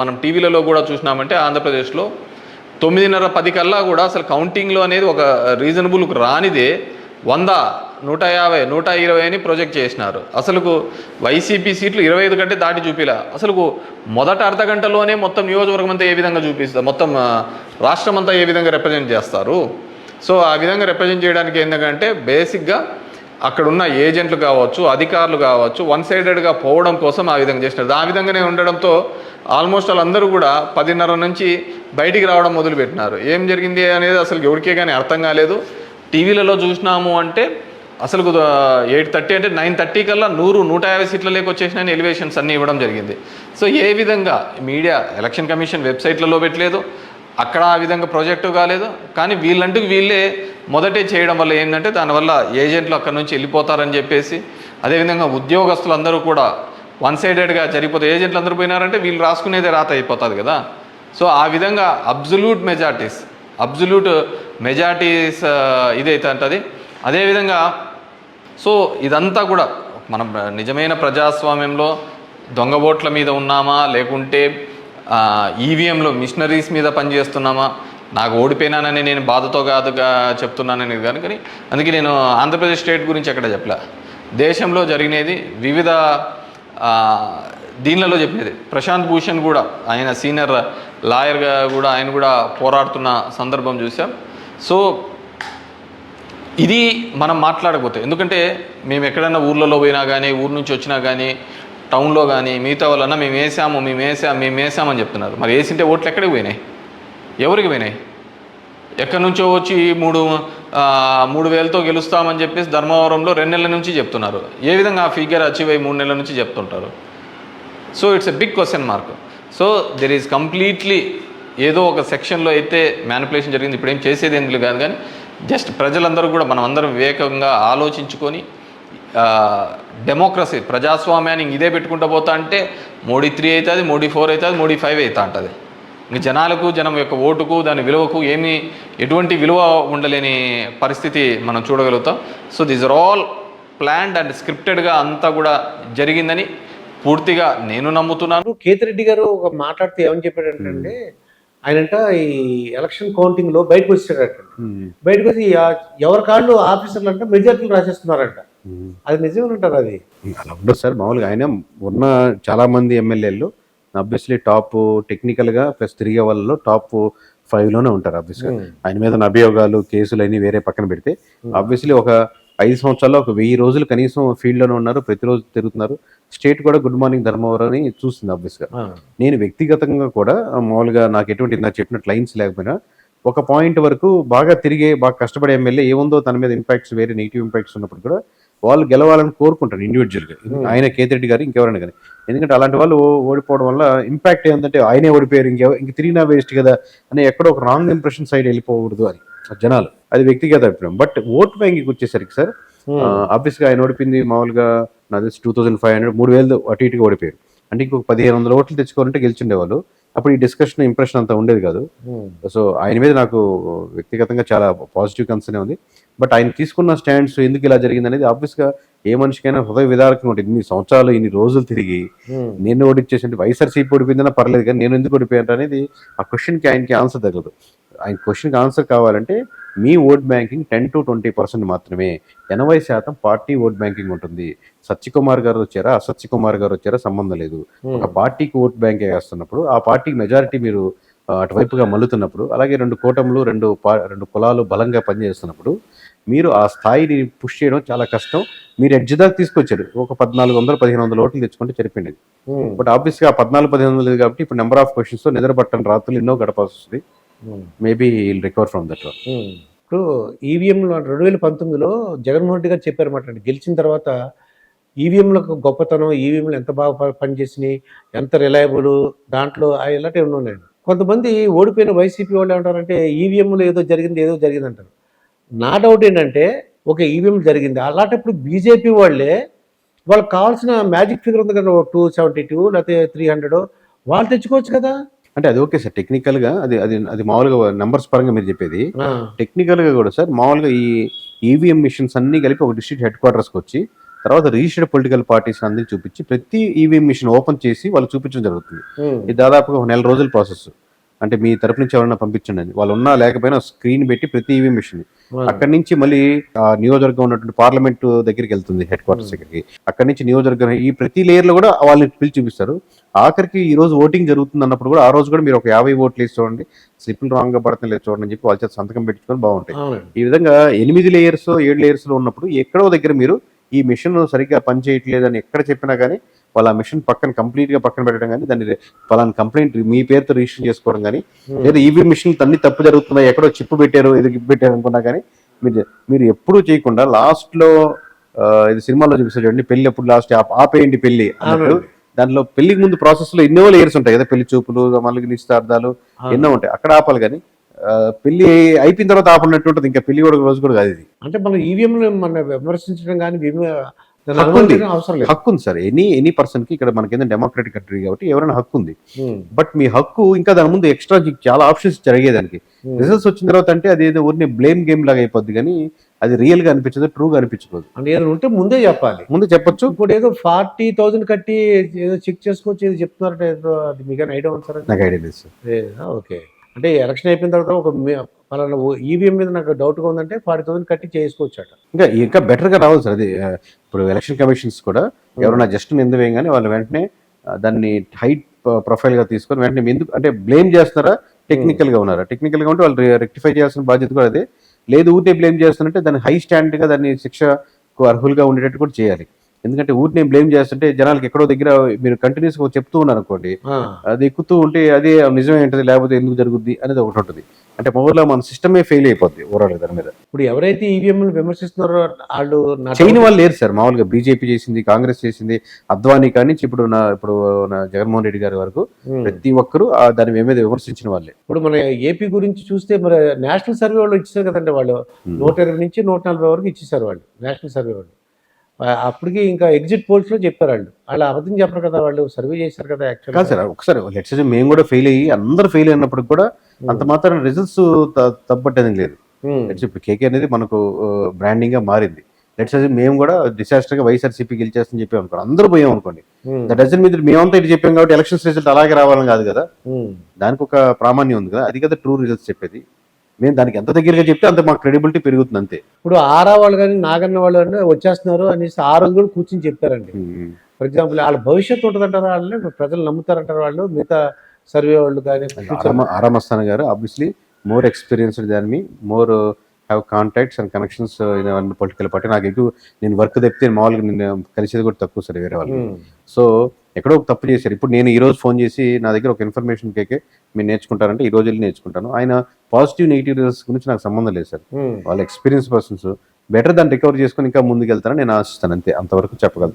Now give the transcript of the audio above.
మనం టీవీలలో కూడా చూసినామంటే ఆంధ్రప్రదేశ్లో తొమ్మిదిన్నర పది కల్లా కూడా అసలు కౌంటింగ్లో అనేది ఒక రీజనబుల్ రానిదే వంద నూట యాభై నూట ఇరవై అని ప్రొజెక్ట్ చేసినారు. అసలుకు వైసీపీ సీట్లు ఇరవై ఐదు కంటే దాటి చూపిలా. అసలుకు మొదట అర్ధ గంటలోనే మొత్తం నియోజకవర్గం అంతా ఏ విధంగా చూపిస్తారు మొత్తం రాష్ట్రం అంతా ఏ విధంగా రిప్రజెంట్ చేస్తారు? సో ఆ విధంగా రిప్రజెంట్ చేయడానికి ఏంటంటే బేసిక్గా అక్కడున్న ఏజెంట్లు కావచ్చు అధికారులు కావచ్చు వన్ సైడెడ్గా పోవడం కోసం ఆ విధంగా చేసినారు. ఆ విధంగానే ఉండడంతో ఆల్మోస్ట్ వాళ్ళందరూ కూడా పదిన్నర నుంచి బయటికి రావడం మొదలుపెట్టినారు. ఏం జరిగింది అనేది అసలు ఎవరికే కానీ అర్థం కాలేదు. టీవీలలో చూసినాము అంటే అసలు ఎయిట్ థర్టీ అంటే నైన్ థర్టీ కల్లా నూరు నూట యాభై సీట్ల లేక వచ్చేసిన ఎలివేషన్స్ అన్నీ ఇవ్వడం జరిగింది. సో ఏ విధంగా మీడియా ఎలక్షన్ కమిషన్ వెబ్సైట్లలో పెట్టలేదు. అక్కడ ఆ విధంగా ప్రాజెక్టు కాలేదు. కానీ వీళ్ళంటూ వీళ్ళే మొదటే చేయడం వల్ల ఏంటంటే దానివల్ల ఏజెంట్లు అక్కడ నుంచి వెళ్ళిపోతారని చెప్పేసి అదేవిధంగా ఉద్యోగస్తులు అందరూ కూడా వన్ సైడెడ్గా జరిగిపోతే ఏజెంట్లు అందరూ పోయినారంటే వీళ్ళు రాసుకునేదే రాత అయిపోతుంది కదా. సో ఆ విధంగా అబ్జల్యూట్ మెజార్టీస్ అబ్జల్యూట్ మెజార్టీస్ ఇదైతే అంటది. అదేవిధంగా సో ఇదంతా కూడా మనం నిజమైన ప్రజాస్వామ్యంలో దొంగ ఓట్ల మీద ఉన్నామా? లేకుంటే ఈవీఎంలో మిషనరీస్ మీద పనిచేస్తున్నామా? నాకు ఓడిపోయినానని నేను బాధతో కాదుగా చెప్తున్నానని కానీ కానీ అందుకే నేను ఆంధ్రప్రదేశ్ స్టేట్ గురించి ఎక్కడ చెప్పలే. దేశంలో జరిగినది వివిధ దీనిలలో చెప్పేది. ప్రశాంత్ భూషణ్ కూడా ఆయన సీనియర్ లాయర్గా కూడా ఆయన కూడా పోరాడుతున్న సందర్భం చూసాం. సో ఇది మనం మాట్లాడకపోతే ఎందుకంటే మేము ఎక్కడైనా ఊర్లలో పోయినా కానీ ఊరు నుంచి వచ్చినా కానీ టౌన్లో కానీ మిగతా వాళ్ళన్నా మేము వేసాము మేము వేసాము మేము వేసామని చెప్తున్నారు. మరి వేసింటే ఓట్లు ఎక్కడికి పోయినాయి? ఎవరికి పోయినాయి? ఎక్కడి నుంచో వచ్చి మూడు మూడు వేలతో గెలుస్తామని చెప్పేసి ధర్మవరంలో రెండు నెలల నుంచి చెప్తున్నారు. ఏ విధంగా ఆ ఫిగర్ అచీవ్ అయ్యి మూడు నెలల నుంచి చెప్తుంటారు? So it's a big question mark so there is completely ఏదో ఒక సెక్షన్లో అయితే మ్యానిపులేషన్ జరిగింది. ఇప్పుడు ఏం చేసేది ఎందుకు కాదు కానీ జస్ట్ ప్రజలందరూ కూడా మనం అందరం వివేకంగా ఆలోచించుకొని డెమోక్రసీ ప్రజాస్వామ్యాన్ని ఇదే పెట్టుకుంటూ పోతా అంటే మోడీ త్రీ అవుతుంది మోడీ ఫోర్ అవుతుంది మోడీ ఫైవ్ అవుతా ఉంటుంది ఇంక జనాలకు జనం యొక్క ఓటుకు దాని విలువకు ఏమీ ఎటువంటి విలువ ఉండలేని పరిస్థితి మనం చూడగలుగుతాం. So these are all planned and స్క్రిప్టెడ్గా అంతా కూడా జరిగిందని పూర్తిగా నేను నమ్ముతున్నాను. కేతిరెడ్డి గారు ఒక మాట్లాడితే ఏమని చెప్పాడంటే ఆయనంట ఈ ఎలక్షన్ కౌంటింగ్లో బయటకు వచ్చాడట బయటకు వచ్చి ఎవరి కాళ్ళు ఆఫీసర్లు అంటే మెజార్టీలు రాసేస్తున్నారంట. అది నిజమేనంటారు అది? అలా ఉండదు సార్ మామూలుగా ఆయన ఉన్న చాలా మంది ఎమ్మెల్యేలు అబ్వియస్లీ టాప్ టెక్నికల్గా ప్లస్ తిరిగే వాళ్ళలో టాప్ ఫైవ్లోనే ఉంటారు అబ్వియస్గా Hmm. ఆయన మీద అభియోగాలు కేసులు అన్ని వేరే పక్కన పెడితే ఆబ్వియస్లీ ఒక ఐదు సంవత్సరాల్లో ఒక వెయ్యి రోజులు కనీసం ఫీల్డ్లోనే ఉన్నారు ప్రతిరోజు తిరుగుతున్నారు. స్టేట్ కూడా గుడ్ మార్నింగ్ ధర్మవరం అని చూస్తుంది obvious గా ఆ, నేను వ్యక్తిగతంగా కూడా మామూలుగా నాకు ఎటువంటి నాకు చెప్పినట్టు లైన్స్ లేకపోయినా ఒక పాయింట్ వరకు బాగా తిరిగే బాగా కష్టపడే ఎమ్మెల్యే ఏముందో తన మీద ఇంపాక్ట్స్ వేరే నెగిటివ్ ఇంపాక్ట్స్ ఉన్నప్పుడు కూడా వాళ్ళు గెలవాలని కోరుకుంటారు ఇండివిజువల్గా ఆయన కేతిరెడ్డి గారు ఇంకెవరైనా కానీ. ఎందుకంటే అలాంటి వాళ్ళు ఓడిపోవడం వల్ల ఇంపాక్ట్ ఏంటంటే ఆయనే ఓడిపోయారు ఇంకెవ ఇంక తిరిగినా వేస్ట్ కదా అని ఎక్కడో ఒక రాంగ్ ఇంప్రెషన్ సైడ్ వెళ్ళిపోకూడదు అని. జనాలు. అది వ్యక్తిగత అభిప్రాయం. బట్ ఓట్ బ్యాంకింగ్ వచ్చేసరికి సార్ ఆబ్వియస్గా ఆయన ఓడిపోయింది మామూలుగా నాది టూ థౌసండ్ ఫైవ్ హండ్రెడ్ మూడు వేలు అటు ఇటుగా ఓడిపోయారు. అంటే ఇంకొక పదిహేను వందల ఓట్లు తెచ్చుకోవాలంటే గెలిచిండేవాళ్ళు. అప్పుడు ఈ డిస్కషన్ ఇంప్రెషన్ అంతా ఉండేది కాదు. సో ఆయన మీద నాకు వ్యక్తిగతంగా చాలా పాజిటివ్ కన్సర్న్ ఉంది. బట్ ఆయన తీసుకున్న స్టాండ్స్ ఎందుకు ఇలా జరిగింది అనేది ఆబ్వియస్గా ఏ మనిషికైనా హృదయ విదారకంగా ఉంటుంది. ఇన్ని సంవత్సరాలు ఇన్ని రోజులు తిరిగి ఉమ్, నేను ఓడిచ్చేసి వైఎస్ఆర్సీపీ ఓడిపోయిందన్నా పర్లేదు కానీ నేను ఎందుకు ఓడిపోయాను అనేది ఆ క్వశ్చన్కి ఆయనకి ఆన్సర్ తగలదు. ఆయన క్వశ్చన్కి ఆన్సర్ కావాలంటే మీ vote banking ten to twenty percent మాత్రమే. ఎనభై శాతం పార్టీ ఓట్ బ్యాంకింగ్ ఉంటుంది. సత్యకుమార్ గారు వచ్చారా? అసత్యకుమార్ గారు వచ్చారా? సంబంధం లేదు. ఒక పార్టీకి ఓట్ బ్యాంక్ వేస్తున్నప్పుడు ఆ పార్టీకి మెజారిటీ మీరు అటువైపుగా మల్లుతున్నప్పుడు అలాగే రెండు కూటములు రెండు రెండు కులాలు బలంగా పనిచేస్తున్నప్పుడు మీరు ఆ స్థాయిని పుష్ చేయడం చాలా కష్టం. మీరు ఎడ్జ్ దాకా తీసుకొచ్చారు. ఒక పద్నాలుగు వందలు పదిహేను వందల ఓట్లు తెచ్చుకుంటే సరిపోయింది. ఉమ్, బట్ ఆబ్వియస్గా పద్నాలుగు పదిహేను వందలు లేదు కాబట్టి ఇప్పుడు నెంబర్ ఆఫ్ క్వశ్చన్స్ నిద్ర పట్టని రాత్రులు ఎన్నో గడపాల్సి వస్తుంది. Maybe recover from that. ఇప్పుడు ఈవీఎంలో రెండు వేల పంతొమ్మిదిలో జగన్మోహన్ రెడ్డి గారు చెప్పారన్నమాట గెలిచిన తర్వాత ఈవీఎంలకు గొప్పతనం ఈవీఎంలు ఎంత బాగా పనిచేసినాయి ఎంత రిలయబుల్ దాంట్లో ఇలాంటివి ఉన్నాయి కొంతమంది ఓడిపోయిన వైసీపీ వాళ్ళు ఏమంటారంటే ఈవీఎంలో ఏదో జరిగింది ఏదో జరిగింది అంటారు. నా డౌట్ ఏంటంటే ఒక ఈవీఎం జరిగింది. అలాంటప్పుడు బీజేపీ వాళ్ళే వాళ్ళకి కావాల్సిన మ్యాజిక్ ఫిగర్ ఉంది కదా టూ సెవెంటీ టూ లేకపోతే త్రీ హండ్రెడ్ వాళ్ళు తెచ్చుకోవచ్చు కదా? అంటే అది ఓకే సార్ టెక్నికల్గా అది అది అది మామూలుగా నెంబర్స్ పరంగా మీరు చెప్పేది. టెక్నికల్గా కూడా సార్ మామూలుగా ఈ ఈవీఎం మిషన్స్ అన్ని కలిపి ఒక డిస్ట్రిక్ట్ హెడ్ క్వార్టర్స్కి వచ్చి తర్వాత రిజిస్టర్డ్ పొలిటికల్ పార్టీస్ అందరికి చూపించి ప్రతి ఈవీఎం మిషన్ ఓపెన్ చేసి వాళ్ళు చూపించడం జరుగుతుంది. ఇది దాదాపుగా ఒక నెల రోజుల ప్రాసెస్ అంటే మీ తరపు నుంచి ఎవరైనా పంపించండి వాళ్ళు ఉన్నా లేకపోయినా స్క్రీన్ పెట్టి ప్రతి ఈవీఎం మిషన్ అక్కడి నుంచి మళ్ళీ నియోజకవర్గం ఉన్నటువంటి పార్లమెంట్ దగ్గరికి వెళ్తుంది హెడ్ క్వార్టర్స్ దగ్గరికి. అక్కడి నుంచి నియోజకవర్గం ఈ ప్రతి లేయర్లో కూడా వాళ్ళని పిలిచి చూపిస్తారు. ఆఖరికి ఈ రోజు ఓటింగ్ జరుగుతుంది అన్నప్పుడు కూడా ఆ రోజు కూడా మీరు ఒక యాభై ఓట్లు వేసి చూడండి స్లిప్లు రాంగ్గా పడుతుంది లేదు చూడండి అని చెప్పి వాళ్ళ చేత సంతకం పెట్టుకొని బాగుంటాయి. ఈ విధంగా ఎనిమిది లేయర్స్ ఏడు లేయర్స్లో ఉన్నప్పుడు ఎక్కడో దగ్గర మీరు ఈ మిషన్ సరిగ్గా పనిచేయట్లేదు అని ఎక్కడ చెప్పినా కానీ వాళ్ళ ఆ మిషన్ పక్కన కంప్లీట్గా పక్కన పెట్టడం కానీ దాన్ని పలానా కంప్లైంట్ మీ పేరుతో రిజిస్టర్ చేసుకోవడం కానీ లేదా ఈవీ మిషన్ అన్ని తప్పు జరుగుతున్నాయి ఎక్కడో చిప్పు పెట్టారు ఇది పెట్టారు అనుకున్నా కానీ మీరు మీరు ఎప్పుడూ చేయకుండా లాస్ట్లో ఆ, ఇది సినిమాలో చూపిస్తారు చూడండి పెళ్ళి ఎప్పుడు లాస్ట్ ఆపేయండి పెళ్ళి అన్నట్టు. దాంట్లో పెళ్ళికి ముందు ప్రాసెస్లో ఎన్నో లేయర్స్ ఉంటాయి కదా పెళ్ళి చూపులు మళ్ళీ నిశ్చితార్థాలు ఎన్నో ఉంటాయి. అక్కడ ఆపాలి కానీ పెళ్ళి అయిపోయిన తర్వాత ఆపనట్టు ఉంటుంది. ఇంకా పెళ్ళి కూడా రోజు కూడా కాదు ఇది. అంటే మనం ఈవీఎం మన విమర్శించడం కానీ హక్కు ఉంది. అనుమతించడం అవసరం లేదు. హక్కు ఉంది సార్. ఎనీ ఎనీ పర్సన్కి ఇక్కడ మనకి డెమోక్రటిక్ కంట్రీ కాబట్టి ఎవరైనా హక్కు ఉంది. బట్ మీ హక్కు ఇంకా దాని ముందు ఎక్స్ట్రా చాలా ఆప్షన్స్ జరిగేదానికి. రిజల్ట్స్ వచ్చిన తర్వాత అంటే అది ఏదో ఊరిని బ్లేమ్ గేమ్ లాగా అయిపోద్ది కానీ అది రియల్గా అనిపించదు ట్రూ గా అనిపించదు అంటే ఏదైనా ఉంటే ముందే చెప్పాలి. ముందు చెప్పొచ్చు. ఇప్పుడు ఏదో ఫార్టీ థౌజండ్ కట్టి ఏదో చెక్ చేసుకోవచ్చు ఏదో చెప్తున్నారంటే ఏదో అది మీకు ఐడియా ఉంది సార్? నాకు ఐడియా లేదు సార్. ఓకే. అంటే ఎలక్షన్ అయిపోయిన తర్వాత ఒక మీ- పలానా ఈవీఎం మీద నాకు డౌట్గా ఉందంటే ఫార్టీ థౌసండ్ కట్టి చేసుకోవచ్చు అట ఇంకా ఇంకా బెటర్గా రావాలి సార్ అది. ఇప్పుడు ఎలక్షన్ కమిషన్స్ కూడా ఎవరైనా జస్ట్ నింద వేయగానే వాళ్ళు వెంటనే దాన్ని హైట్ ప్రొఫైల్గా తీసుకొని వెంటనే ఎందుకు అంటే బ్లేమ్ చేస్తున్నారా? టెక్నికల్గా ఉన్నారా? టెక్నికల్గా ఉంటే వాళ్ళు రెక్టిఫై చేయాల్సిన బాధ్యత కూడా అదే. లేదు ఊరినే బ్లేమ్ చేస్తున్నట్టే దాన్ని హై స్టాండర్డ్గా దాన్ని శిక్షకు అర్హులుగా ఉండేటట్టు కూడా చేయాలి. ఎందుకంటే ఊరినే బ్లేమ్ చేస్తుంటే జనాలకి ఎక్కడో దగ్గర మీరు కంటిన్యూస్గా చెప్తూ ఉన్నారు అనుకోండి అది ఎక్కుతూ ఉంటే అదే నిజమే ఏంటది లేకపోతే ఎందుకు జరుగుద్ది అనేది ఒకటి ఉంటుంది. అంటే మొదట్లో మన సిస్టమే ఫెయిల్ అయిపోద్ది ఓవరాల్ దాని మీద. ఇప్పుడు ఎవరైతే ఈవీఎం విమర్శిస్తున్నారో వాళ్ళు చేయని వాళ్ళు లేరు సార్ మామూలుగా బీజేపీ చేసింది కాంగ్రెస్ చేసింది అద్వానీ కానీ ఇప్పుడు నా ఇప్పుడు నా జగన్మోహన్ రెడ్డి గారి వరకు. ప్రతి ఒక్కరు దాని మీద విమర్శించిన వాళ్ళే. ఇప్పుడు మన ఏపీ గురించి చూస్తే మరి నేషనల్ సర్వే వాళ్ళు ఇచ్చారు కదండి వాళ్ళు. నూట ఇరవై నుంచి నూట నలభై వరకు ఇచ్చేసారు వాళ్ళు నేషనల్ సర్వే వాళ్ళు. అప్పటికి ఇంకా ఎగ్జిట్ పోల్స్లో చెప్పారు వాళ్ళు. వాళ్ళు అబద్ధం చెప్పరు కదా వాళ్ళు సర్వే చేశారు కదా కాదు యాక్చువల్ సార్ ఒకసారి లెట్స్ మేము కూడా ఫెయిల్ అయ్యి అందరూ ఫెయిల్ అయినప్పుడు కూడా అంత మాత్రం రిజల్ట్స్ తప్పట్టేది లేదు. లెట్స్ ఇప్పుడు కేకే అనేది మనకు బ్రాండింగ్గా మారింది. లెట్స్ మేము కూడా డిసాస్టర్గా వైఎస్ఆర్సీపీ గెలిచేస్తని చెప్పాం అనుకోండి. అందరూ పోయాం అనుకోండి. డజన్ మీద మేమంతా ఇది చెప్పాం కాబట్టి ఎలక్షన్స్ రిజల్ట్ అలాగే రావాలని కాదు కదా. దానికి ఒక ప్రామాణ్యం ఉంది కదా. అది కదా ట్రూ రిజల్ట్స్ చెప్పేది. మేము దానికి ఎంత దగ్గరగా చెప్తే అంత మా క్రెడిబిలిటీ పెరుగుతుంది అంతే. ఇప్పుడు ఆరా వాళ్ళు కానీ నాగన్న వాళ్ళు కానీ వచ్చేస్తున్నారు అనేసి ఆ రోజు కూడా కూర్చొని చెప్పారండి ఫర్ ఎగ్జాంపుల్ వాళ్ళ భవిష్యత్తు ఉంటుందంటారా వాళ్ళని? ప్రజలు నమ్ముతారంటారా వాళ్ళు? మిగతా సర్వే వాళ్ళు కానీ ఆరామ ఆరామస్థాన్ గారు obviously more experienced than me more have contacts and connections political party నాకు ఎక్కువ నేను వర్క్ తప్పితే మామూలుగా నేను కలిసేది కూడా తక్కువ సార్ వేరే వాళ్ళు. సో ఎక్కడో ఒక తప్పు చేశారు. ఇప్పుడు నేను ఈ రోజు ఫోన్ చేసి నా దగ్గర ఒక ఇన్ఫర్మేషన్ కేకే మీరు నేర్చుకుంటారంటే ఈ రోజు వెళ్ళి నేర్చుకుంటాను. ఆయన పాజిటివ్ నెగిటివ్ రిజల్ట్స్ గురించి నాకు సంబంధం లేదు సార్. వాళ్ళ ఎక్స్పీరియన్స్ పర్సన్స్ బెటర్ దాన్ని రికవర్ చేసుకొని ఇంకా ముందుకు వెళ్తారని నేను ఆశిస్తాను అంతే. అంతవరకు చెప్పగలను